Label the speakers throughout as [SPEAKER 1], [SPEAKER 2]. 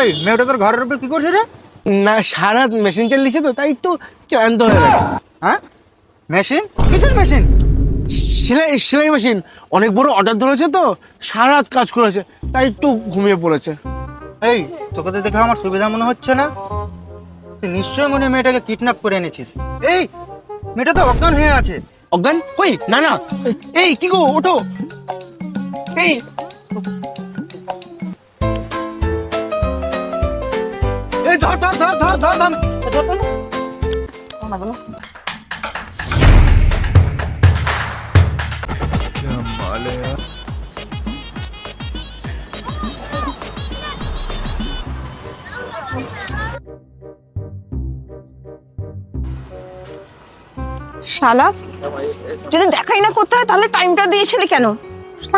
[SPEAKER 1] এই মেয়েটা তোর ঘরের উপরে কি করছে রে?
[SPEAKER 2] না সারা মেশিন চালিয়েছে তো তাই একটু ক্লান্ত হয়ে গেছে।
[SPEAKER 1] হ্যাঁ? মেশিন কিসের মেশিন
[SPEAKER 2] সেলাই সেলাই মেশিন অনেক বড় অর্ডার ধরেছে তো সারা রাত কাজ করেছে তাই একটু ঘুমিয়ে পড়েছে।
[SPEAKER 1] এই তোকে তো দেখে আমার সুবিধা মনে হচ্ছে না? তুই নিশ্চয়ই মনে মেয়েটাকে কিডন্যাপ করে এনেছিস। এই মেয়েটা তো অজ্ঞান হয়ে আছে।
[SPEAKER 2] অজ্ঞান? ওই না না। এই কি গো ওঠো। এই
[SPEAKER 1] ধর ধর ধর ধর ধর ধর।
[SPEAKER 3] শালা যদি দেখাই না করতে হয়, তাহলে টাইমটা দিয়েছিলি কেন?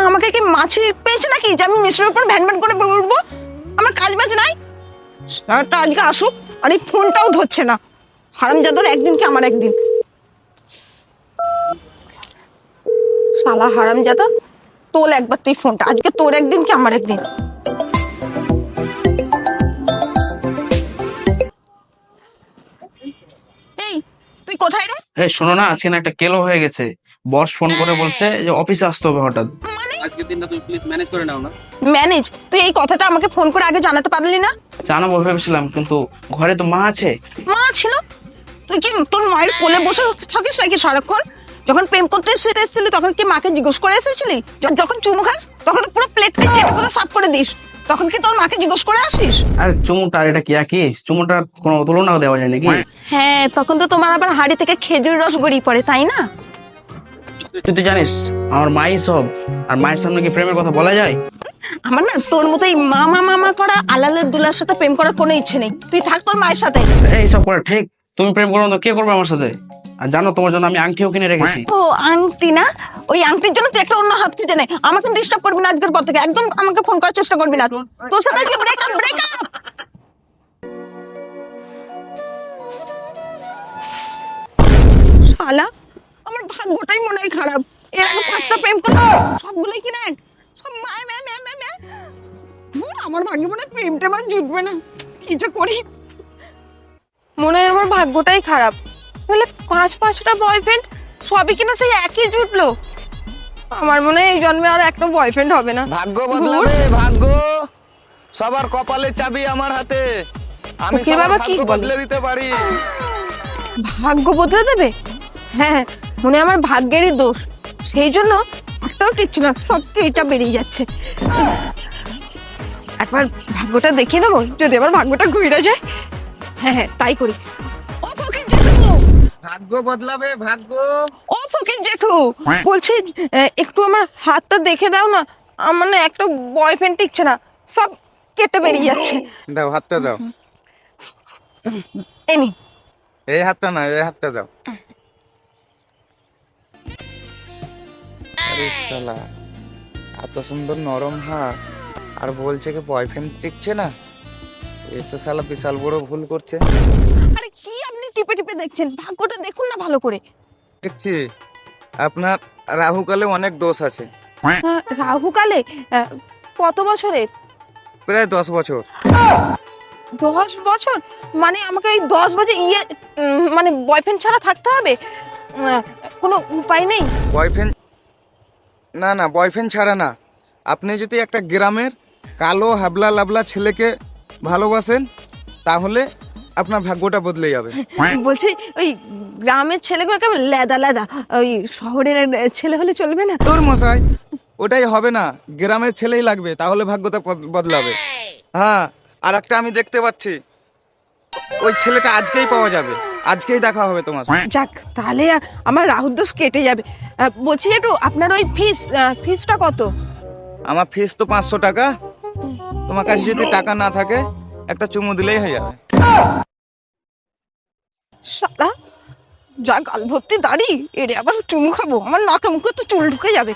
[SPEAKER 3] আমাকে কি মাছি পেয়েছে নাকি যে আমি মিশ্রের উপর ভ্যান ভ্যান করে উঠবো আমার কাজ বাজ নাই? শালাটা আজকে আসুক আর এই ফোনটাও ধরছে না। হারাম যাদর একদিন কি আমার একদিন? শালা হারাম যাদা তোল একবার তুই ফোনটা আজকে তোর একদিন কি আমার একদিন? এই তুই কোথায় রে?
[SPEAKER 4] এই শোনো না আজকে না একটা কেলো হয়ে গেছে। বস ফোন করে বলছে যে অফিসে আসতে হবে হঠাৎ।
[SPEAKER 5] আজকের দিনটা তুমি প্লিজ ম্যানেজ করে নাও না।
[SPEAKER 3] ম্যানেজ তুই এই কথাটা আমাকে ফোন করে আগে জানাতে পারলি না?
[SPEAKER 4] জানাব ভেবেছিলাম কিন্তু ঘরে তো মা আছে।
[SPEAKER 3] মা ছিল? তুই কি তোর মায়ের কোলে বসে থাকিস নাকি সারাক্ষণ? যখন প্রেম করতে সেটা এসেছিলি তখন কি মাকে জিজ্ঞেস করে এসেছিলি? যখন চুমু খাস তখন তো পুরো প্লেটকে চেটে পুরো সাফ করে দিস। তখন কি তোর মাকে জিজ্ঞেস করে আসিস?
[SPEAKER 4] আর চুমুটার এটা কি একই? চুমুটার কোনো তুলনা দেওয়া যায় নাকি?
[SPEAKER 3] হ্যাঁ তখন তো তোমার আবার হাড়ি থেকে খেজুর রস গড়িয়ে পড়ে তাই না?
[SPEAKER 4] তুই তো জানিস আমার মাই সব আর মায়ের সামনে কি প্রেমের কথা বলা যায়?
[SPEAKER 3] আমার না তোর মতো এই মামা মামা করা আলালের দুলার সাথে প্রেম করার কোনো ইচ্ছে নেই। তুই থাক তোর মায়ের সাথে।
[SPEAKER 4] এই সব করে ঠিক তুমি প্রেম করো না কে করবে আমার সাথে? আর জানো তোমার জন্য আমি আংটিও কিনে রেখেছি।
[SPEAKER 3] ও আংটি না? ওই আংটির জন্য তুই একটা অন্য হাত খুঁজে নে। আমাকে ডিস্টার্ব করবি না আজকের পর থেকে। একদম আমাকে ফোন করার চেষ্টা করবি না। তোর সাথে আজকে শালা ভাগ্যটাই মনে হয় খারাপ। এর আগে পাঁচটা প্রেম করলাম সবগুলোই কিনা এক সব মায় ম্যা ম্যা ম্যা ম্যা ধুর, আমার ভাগ্যে মনে হয় প্রেমটা আমার জুটবে না। কি যে করি? মনে হয় আমার ভাগ্যটাই খারাপ। বলে পাঁচ পাঁচটা বয়ফ্রেন্ড সবই কিনা সেই একই জুটলো? আমার মনে হয় এই জন্মে আর একটা বয়ফ্রেন্ড হবে না।
[SPEAKER 5] ভাগ্য। বদলাবে ভাগ্য। সবার কপালের চাবি আমার হাতে। আমি সবার
[SPEAKER 3] কি
[SPEAKER 5] ভাগ্য বদলে দিতে পারি।
[SPEAKER 3] ভাগ্য বদলে দেবে? হ্যাঁ। মনে আমার ভাগ্যেরই দোষ। সেই জন্য একটাও টিকছে না সব এটা বেরিয়ে যাচ্ছে। একবার ভাগ্যটা দেখিয়ে দেবো যদি আমার ভাগ্যটা ঘুরে যায়। হ্যাঁ হ্যাঁ তাই করি। ও ফকির জেঠু!
[SPEAKER 5] ভাগ্য বদলাবে ভাগ্য।
[SPEAKER 3] ও ফকির জেঠু! বলছি একটু আমার হাতটা দেখে দাও না। আমার না একটা বয়ফ্রেন্ড টিকছে না সব কেটে বেরিয়ে যাচ্ছে।
[SPEAKER 5] দাও হাতটা দাও।
[SPEAKER 3] এনি
[SPEAKER 5] এই হাতটা না এই হাতটা দাও। আরে শালা। এত সুন্দর নরম হাত আর বলছে কি বয়ফ্রেন্ড দেখছে না? এ তো শালা বিশাল বড় ভুল করছে।
[SPEAKER 3] আরে কি আপনি টিপে টিপে দেখছেন? ভাগ্যটা দেখুন না ভালো করে।
[SPEAKER 5] দেখছি। আপনার রাহুকালে অনেক দোষ আছে।
[SPEAKER 3] আহ, রাহুকালে কত বছরের?
[SPEAKER 5] প্রায় দশ বছর।
[SPEAKER 3] দশ বছর? মানে আমাকে এই দশ বছর ইয়ে মানে বয়ফ্রেন্ড ছাড়া থাকতে হবে? কোনো উপায় নেই?
[SPEAKER 5] বয়ফ্রেন্ড না না বয়ফ্রেন্ড ছাড়া না। আপনি যদি একটা গ্রামের কালো হাবলা লাবলা ছেলেকে ভালোবাসেন তাহলে আপনার ভাগ্যটা বদলে যাবে।
[SPEAKER 3] বলছি ওই গ্রামের ছেলেগুলো কেমন লেদা লেদা? ওই শহরের ছেলে হলে চলবে না?
[SPEAKER 5] তোর মশাই ওটাই হবে না। গ্রামের ছেলেই লাগবে তাহলে ভাগ্যটা বদলাবে। হ্যাঁ আর একটা আমি দেখতে পাচ্ছি। ওই ছেলেটা আজকেই পাওয়া যাবে। আজকেই দেখা হবে তোমার
[SPEAKER 3] যাক তাহলে আমার রাহুল দোষ কেটে যাবে। বলছি একটু আপনার ওই ফিস ফিসটা কত?
[SPEAKER 5] আমার ফিস তো পাঁচশো টাকা। তোমার কাছে যদি টাকা না থাকে একটা চুমু দিলেই হয়ে যাবে।
[SPEAKER 3] শালা যা গাল ভর্তি দাড়ি এরে আবার চুমু খাব। আমার নাকে মুখে তো চুল ঢুকে যাবে।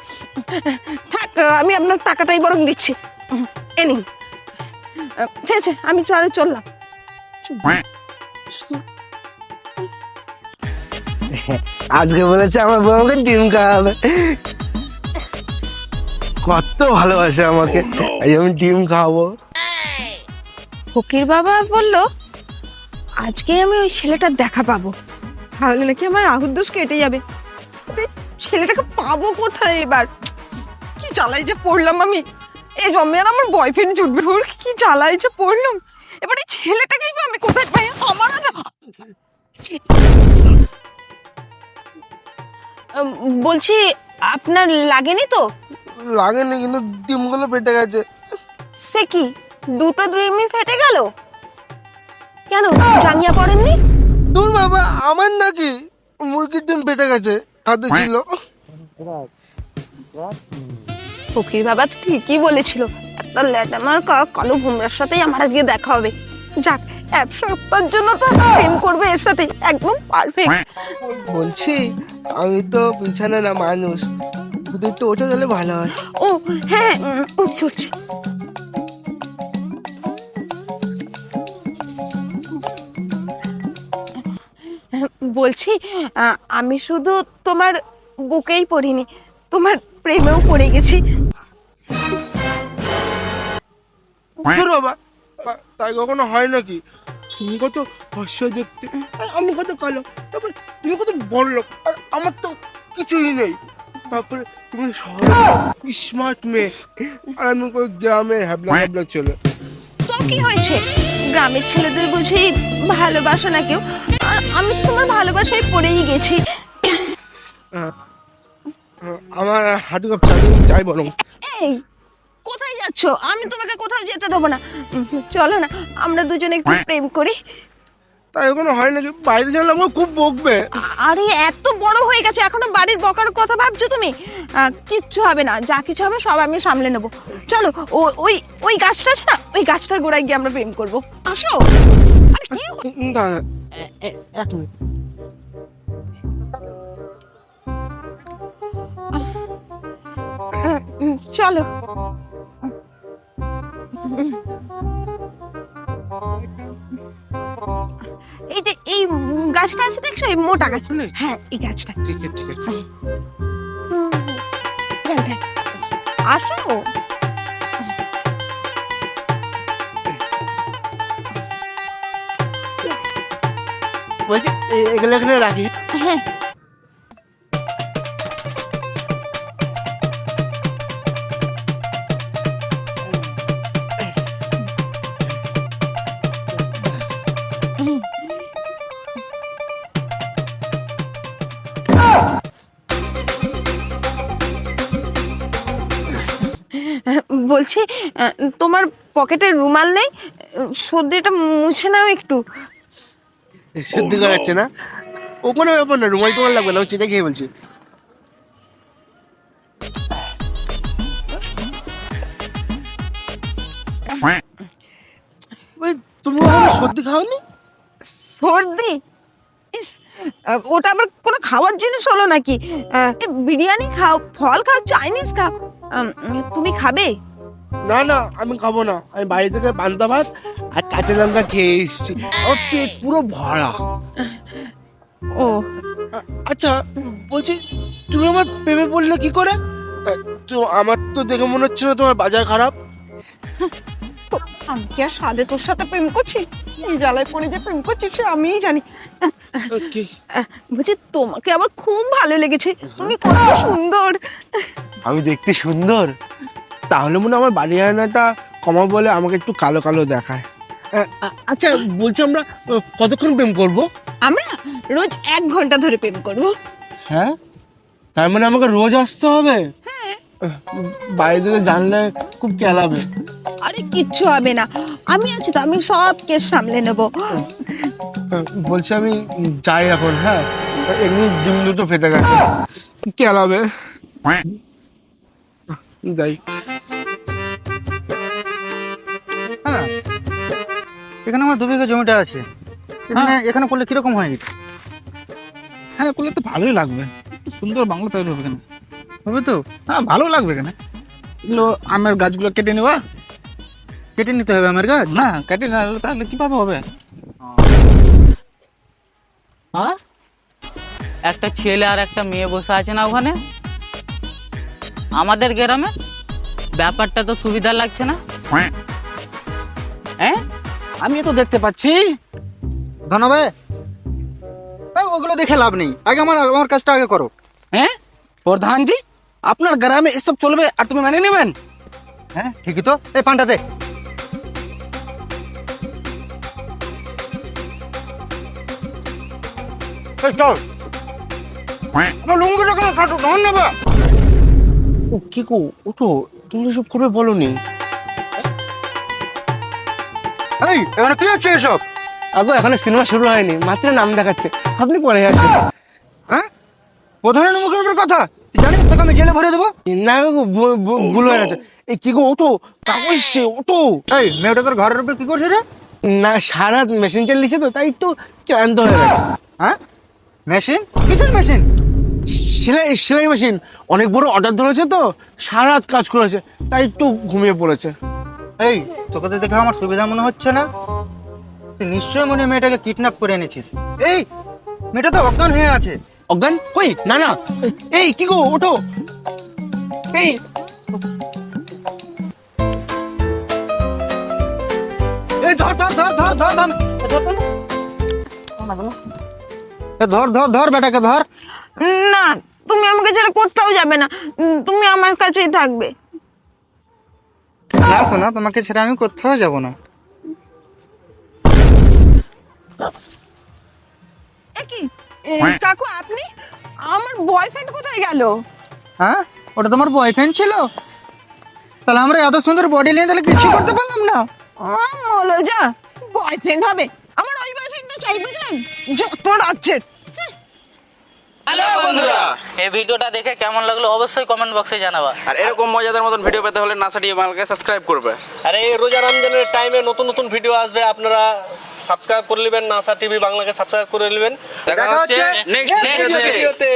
[SPEAKER 3] থাক আমি আপনার টাকাটাই বরং দিচ্ছি। এ নিন। ঠিক আছে আমি তাহলে চললাম।
[SPEAKER 2] আজকে বলেছে আমার বউ আমাকে ডিম খাওয়াবে। কত ভালোবাসে আমাকে। আমি ডিম খাওয়াবো
[SPEAKER 3] ফকির বাবা বলল, আজকে আমি ওই ছেলেটার দেখা পাবো। তাহলে নাকি আমার আহুর দোষ কেটে যাবে। ছেলেটাকে পাবো কোথায় এবার? কি জ্বালাই যে পড়লাম আমি? এই জন্মে আর আমার বয়ফ্রেন্ড জুটবে। কি জ্বালাই যে পড়লাম? এবার এই ছেলেটাকেই আমি কোথায় পাই? আমার বলছি আপনার লাগেনি তো?
[SPEAKER 2] লাগেনি কিন্তু ডিমগুলো পেটে গেছে।
[SPEAKER 3] সে কি? দুটো ড্রিমই ফেটে গেল? কেন জাঙ্গিয়া পড়েননি?
[SPEAKER 2] দূর বাবা আমার নাকি মুরগির ডিম পেটে গেছে হাতে ছিল।
[SPEAKER 3] ফকির বাবা ঠিকই বলেছিল একটা ল্যাটামার কালো ভুমরার সাথেই আমার আজকে দেখা হবে। যাক এক সপ্তাহের জন্য তো প্রেম করবে এর সাথে একদম পারফেক্ট
[SPEAKER 2] বলছি আমি তো বিছানা না মানুষ। যদি একটু ওঠে তাহলে ভালো হয়।
[SPEAKER 3] ও হ্যাঁ উম, উঠছি উঠছি। বলছি আহ, আমি শুধু তোমার বুকেই পড়িনি তোমার প্রেমেও পড়ে গেছি।
[SPEAKER 2] বাবা তাই কখনো হয় নাকি? তুমি কত হস্য দেখতে। আর আমি কত কালো। তারপর তুমি কত বড় লোক। আর আমার তো কিছুই নেই। তারপরে তুমি শহরে স্মার্ট মেয়ে। আর আমি কই গ্রামে হ্যাবলা হ্যাবলা ছেলে।
[SPEAKER 3] তো কি হয়েছে? গ্রামের ছেলেদের বুঝি ভালোবাসো না কেউ? আর আমি তোমার ভালোবাসায় পড়েই গেছি।
[SPEAKER 2] আমার হাঁটু কাপ চাই চাই বরং।
[SPEAKER 3] এই কোথায় যাচ্ছ? আমি তোমাকে কোথাও যেতে দেবো না। চলো না আমরা দুজনে একটু প্রেম করি।
[SPEAKER 2] তাই ওখানে হয় নাকি বাইরে গেলে আমার খুব বকবে।
[SPEAKER 3] আরে এত বড় হয়ে গেছে এখনও বাড়ির বকার কথা ভাবছ তুমি? কিচ্ছু হবে না যা কিছু হবে সব আমি সামলে নেব। চলো ও ওই ওই গাছটা আছে না? ওই গাছটার গোড়ায় গিয়ে আমরা প্রেম করব। আসো। আরে কি
[SPEAKER 2] এক মিনিট।
[SPEAKER 3] চলো। এই যে এই গাছটা আছে দেখছ এই মোটা গাছ। হ্যাঁ এই গাছটা।
[SPEAKER 2] ঠিক আছে ঠিক আছে।
[SPEAKER 3] আসো।
[SPEAKER 2] বলছি এগুলো এখানে রাখি
[SPEAKER 3] হ্যাঁ। বলছি তোমার পকেটে রুমাল নেই? সর্দিটা মুছে নাও একটু।
[SPEAKER 2] সত্যি করাচ্ছে না? ও কোনো ব্যাপার না রুমাল টুমাল লাগবে না ও চিনে খেয়ে বলছি? ওই, তুমি সত্যি খাওনি?
[SPEAKER 3] সর্দি? ইস, ওটা আবার কোনো খাওয়ার জিনিস হলো নাকি? আহ, বিরিয়ানি খাও ফল খাও চাইনিজ খাও। তুমি খাবে?
[SPEAKER 2] না না আমি খাব না। আমি বাড়ি থেকে পান্তা ভাত আর কাঁচা লঙ্কা খেয়ে এসেছি। আমার পেট পুরো ভরা।
[SPEAKER 3] ও।
[SPEAKER 2] আচ্ছা বলছি তুমি আমার প্রেমে পড়লে কি করে? তো আমার তো দেখে মনে হচ্ছে না তোমার বাজার খারাপ।
[SPEAKER 3] আমি কি আর সাদে তোর সাথে প্রেম করছি? এই জ্বালায় পড়ে যে প্রেম করছি সে আমিই জানি। বলছি তোমাকে আবার খুব ভালো লেগেছে। তুমি কত সুন্দর।
[SPEAKER 2] আমি দেখতে সুন্দর? তাহলে মনে হয় আমার বাড়ি আয়নাটা কমা বলে আমাকে একটু কালো কালো দেখায়। আচ্ছা বলছি আমরা কতক্ষণ প্রেম করব?
[SPEAKER 3] আমরা রোজ এক ঘণ্টা ধরে প্রেম করব।
[SPEAKER 2] হ্যাঁ? তার মানে আমাকে রোজ আসতে হবে? বাইরে থেকে জানলে খুব কেলাবে।
[SPEAKER 3] আরে কিচ্ছু হবে না। আমি আছি তো আমি সব কেস সামলে নেব।
[SPEAKER 2] বলছি আমি যাই এখন হ্যাঁ? এমনি ডিম দুটো ফেটে গেছে। কেলাবে। যাই।
[SPEAKER 1] এখানে আমার দু বিঘা জমিটা আছে। এখানে এখানে করলে কীরকম হয়
[SPEAKER 5] হ্যাঁ করলে তো ভালোই লাগবে। সুন্দর বাংলা তৈরি হবে কেন
[SPEAKER 1] হবে তো?
[SPEAKER 5] হ্যাঁ ভালো লাগবে কেন এগুলো আমের গাছগুলো কেটে নেওয়া।
[SPEAKER 1] কেটে নিতে হবে আমের গাছ?
[SPEAKER 5] না কেটে না তাহলে কীভাবে হবে?
[SPEAKER 4] হ্যাঁ? একটা ছেলে আর একটা মেয়ে বসে আছে না ওখানে? আমাদের গ্রামে? ব্যাপারটা তো সুবিধা লাগছে না?
[SPEAKER 6] আমিও তো দেখতে পাচ্ছি।
[SPEAKER 1] ধনবে এই, ওগুলো দেখে লাভ নেই। আগে আমার আমার কাজটা আগে করো।
[SPEAKER 6] হ্যাঁ? প্রধানজি আপনার গ্রামে এসব চলবে আর তুমি মেনে নেবেন?
[SPEAKER 1] হ্যাঁ ঠিকই তো। এই আমার লুঙ্গিটা কেন কাটো? ধন নেবা
[SPEAKER 7] ও কি গো? ওঠো তুমি এসব করবে বলো নি
[SPEAKER 1] এই এখানে কি হচ্ছে এসব?
[SPEAKER 7] আগো এখনও সিনেমা শুরু হয়নি মাত্র নাম দেখাচ্ছে। আপনি পরে আসেন
[SPEAKER 1] হ্যাঁ? প্রধানের মুখের উপর কথা? জানিস তোকে আমি জেলে ভরে দেবো?
[SPEAKER 7] না গো ভুল হয়ে গেছে। এই কি গো ওঠো কাকু এসছে ওঠো
[SPEAKER 1] এই মেয়েটা তোর ঘরের উপর কি করছে রে?
[SPEAKER 7] না সারা মেশিন চালিয়েছে তো তাই একটু ক্লান্ত হয়ে গেছে।
[SPEAKER 1] হ্যাঁ? মেশিন? কিসের মেশিন?
[SPEAKER 7] সেলাই সেলাই মেশিন। অনেক বড় অর্ডার ধরেছে তো সারা রাত কাজ করেছে তাই একটু ঘুমিয়ে পড়েছে।
[SPEAKER 1] এই তোকে তো দেখে আমার সুবিধা মনে হচ্ছে না? তুই নিশ্চয়ই মনে মেয়েটাকে কিডন্যাপ করে এনেছিস। এই মেয়েটা তো অজ্ঞান হয়ে আছে।
[SPEAKER 7] অজ্ঞান? কই না না। এই কি গো ওঠো। এই।
[SPEAKER 1] এই ধর ধর ধর ধর ধর ধর। ধর ধর ধর বেটাকে ধর।
[SPEAKER 3] না তুমি আমাকে ছাড়া কোথাও যাবে না। তুমি আমার কাছেই থাকবে।
[SPEAKER 1] না শোনা তোমাকে ছেড়ে আমি কোথাও যাব না।
[SPEAKER 3] কি? কাকু আপনি? আমার বয়ফ্রেন্ড কোথায় গেল?
[SPEAKER 1] হ্যাঁ? ওটা তোমার বয়ফ্রেন্ড ছিল? তাহলে আমরা এত সুন্দর বডি নিয়ে তাহলে কিছু করতে পারলাম না?
[SPEAKER 3] হলো যা বয়ফ্রেন্ড হবে। আমার ওই বয়ফ্রেন্ডটা চাই বুঝলেন? যত রাজ্যের
[SPEAKER 6] হ্যালো বন্ধুরা।
[SPEAKER 8] এই ভিডিওটা দেখে কেমন লাগল অবশ্যই কমেন্ট বক্সে জানাবা।
[SPEAKER 6] আর এরকম মজাদার মতন ভিডিও পেতে হলে নাসাটি আমাকে সাবস্ক্রাইব করবে।
[SPEAKER 9] আর এই রোজা রমজানের টাইমে নতুন নতুন ভিডিও আসবে আপনারা সাবস্ক্রাইব করে নেবেন নাসা টিভি বাংলাকে সাবস্ক্রাইব করে নেবেন।
[SPEAKER 6] দেখা হচ্ছে নেক্সট
[SPEAKER 9] ভিডিওতে